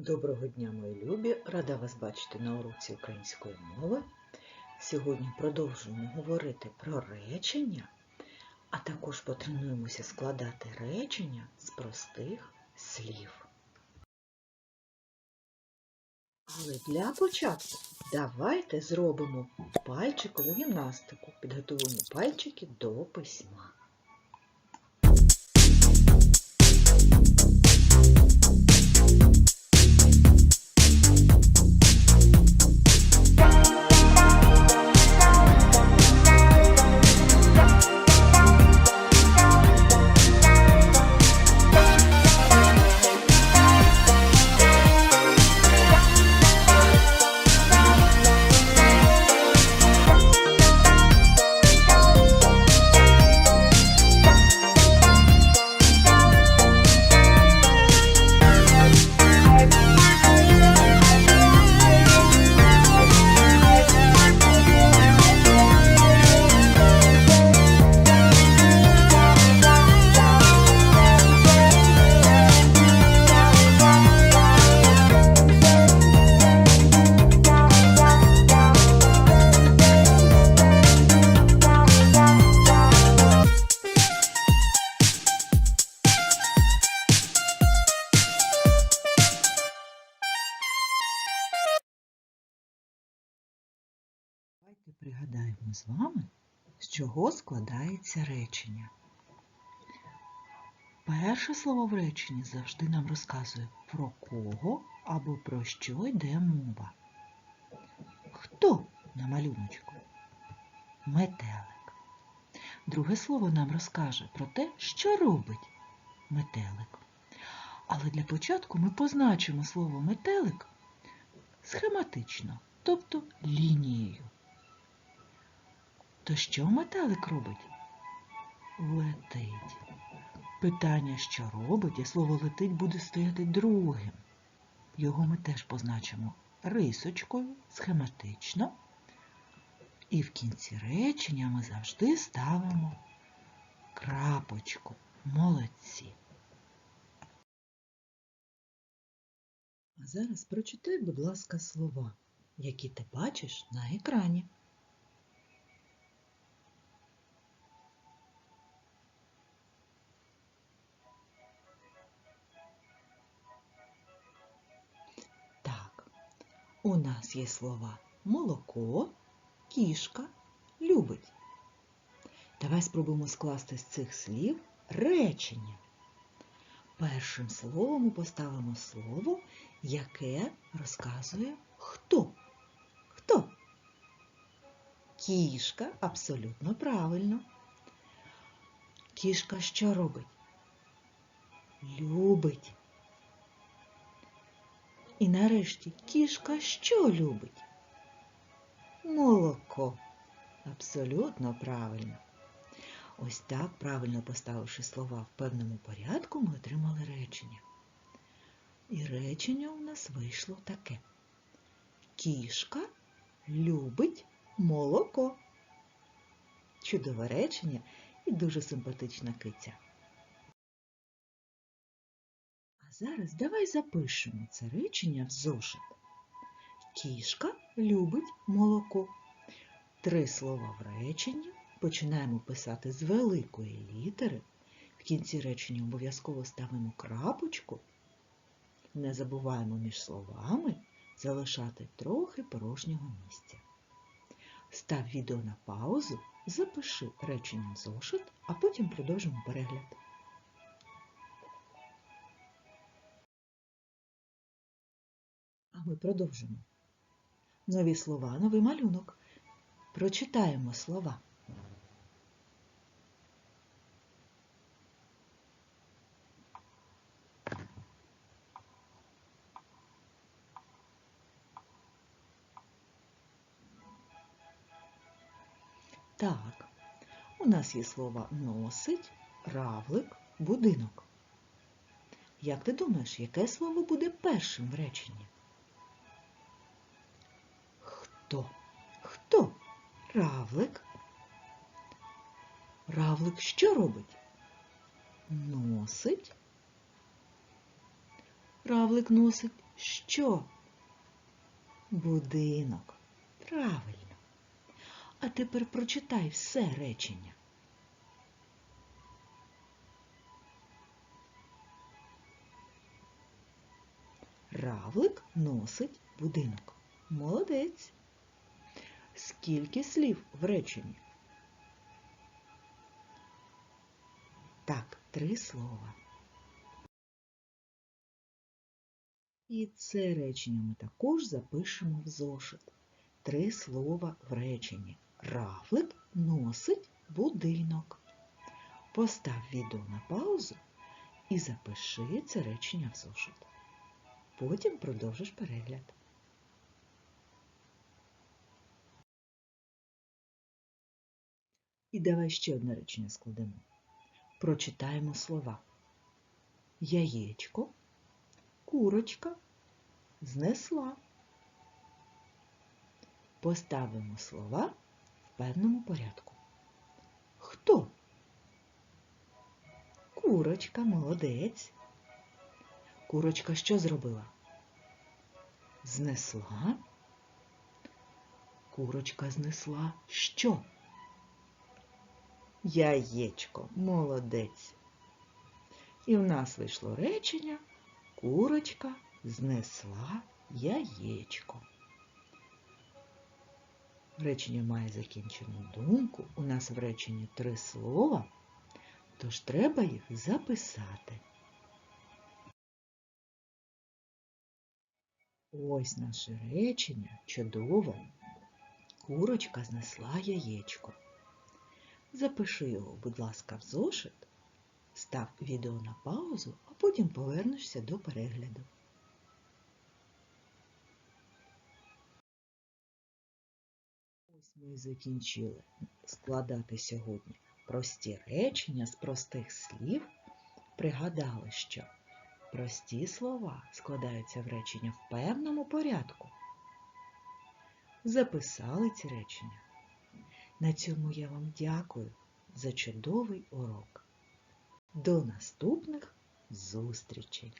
Доброго дня, мої любі! Рада вас бачити на уроці української мови. Сьогодні продовжуємо говорити про речення, а також потренуємося складати речення з простих слів. Але для початку давайте зробимо пальчикову гімнастику. Підготуємо пальчики до письма. Пригадаємо з вами, з чого складається речення. Перше слово в реченні завжди нам розказує, про кого або про що йде мова. Хто на малюночку? Метелик. Друге слово нам розкаже про те, що робить метелик. Але для початку ми позначимо слово метелик схематично, тобто лінією. То що метелик робить? Летить. Питання, що робить, і слово летить буде стояти другим. Його ми теж позначимо рисочкою, схематично. І в кінці речення ми завжди ставимо крапочку. Молодці. А зараз прочитай, будь ласка, слова, які ти бачиш на екрані. У нас є слова молоко, кішка, любить. Давай спробуємо скласти з цих слів речення. Першим словом ми поставимо слово, яке розказує хто. Хто? Кішка абсолютно правильно. Кішка що робить? Любить. І нарешті кішка що любить? Молоко. Абсолютно правильно. Ось так, правильно поставивши слова в певному порядку, ми отримали речення. І речення у нас вийшло таке. Кішка любить молоко. Чудове речення і дуже симпатична киця. Зараз давай запишемо це речення в зошит. Кішка любить молоко. Три слова в реченні. Починаємо писати з великої літери. В кінці речення обов'язково ставимо крапочку. Не забуваємо між словами залишати трохи порожнього місця. Став відео на паузу, запиши речення в зошит, а потім продовжимо перегляд. А ми продовжимо. Нові слова, новий малюнок. Прочитаємо слова. Так, у нас є слова носить, равлик, будинок. Як ти думаєш, яке слово буде першим в реченні? Хто? Хто? Равлик. Равлик що робить? Носить. Равлик носить що? Будинок. Правильно. А тепер прочитай все речення. Равлик носить будинок. Молодець. Скільки слів в реченні? Так, три слова. І це речення ми також запишемо в зошит. Три слова в реченні. Равлик носить будинок. Постав відео на паузу і запиши це речення в зошит. Потім продовжиш перегляд. І давай ще одне речення складемо. Прочитаємо слова. Яєчко, курочка, знесла. Поставимо слова в певному порядку. Хто? Курочка, молодець. Курочка що зробила? Знесла. Курочка знесла що? Яєчко, молодець. І в нас вийшло речення Курочка знесла яєчко. Речення має закінчену думку. У нас в реченні три слова, тож треба їх записати. Ось наше речення чудове. Курочка знесла яєчко. Запиши його, будь ласка, в зошит, став відео на паузу, а потім повернешся до перегляду. Ось ми і закінчили складати сьогодні прості речення з простих слів. Пригадали, що прості слова складаються в речення в певному порядку. Записали ці речення. На цьому я вам дякую за чудовий урок. До наступних зустрічей!